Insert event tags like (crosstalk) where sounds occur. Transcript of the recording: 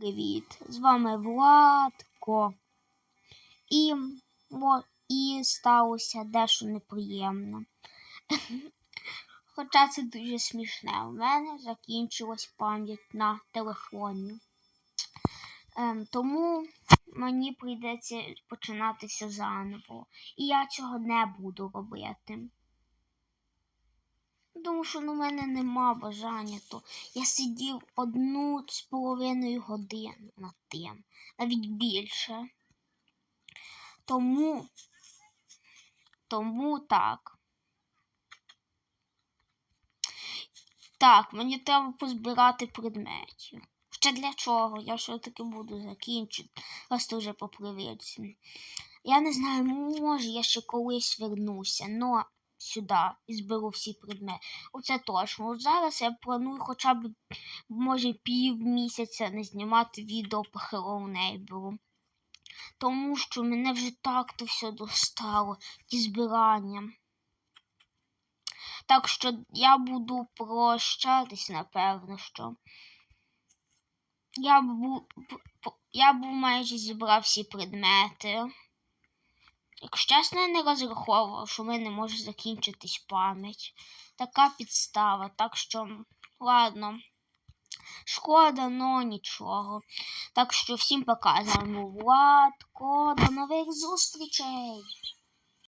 Привіт! З вами Владко. І, о, і сталося дещо неприємне. (laughs) Хоча це дуже смішне. У мене закінчилась пам'ять на телефоні. Ем, тому мені прийдеться починати все заново. І я цього не буду робити. Тому що ну, мене нема бажання, то я сидів одну з половиною години над тим, навіть більше. Тому, тому так. Так, мені треба позбирати предметів. Ще для чого? Я все-таки буду закінчити. Просто вже по. Я не знаю, може я ще колись вернуся, но сюди і зберу всі предмети. Оце точно. От зараз я планую хоча б, може, пів місяця не знімати відео по Hello Neighbor. Тому що мене вже так то все достало, ті збирання. Так що я буду прощатись, напевно, що. Я був, я був майже зібрав всі предмети. Якщо чесно, я не розраховував, що в мене може закінчитись пам'ять. Така підстава. Так що, ладно. Шкода, но нічого. Так що всім показуємо Владко. До нових зустрічей!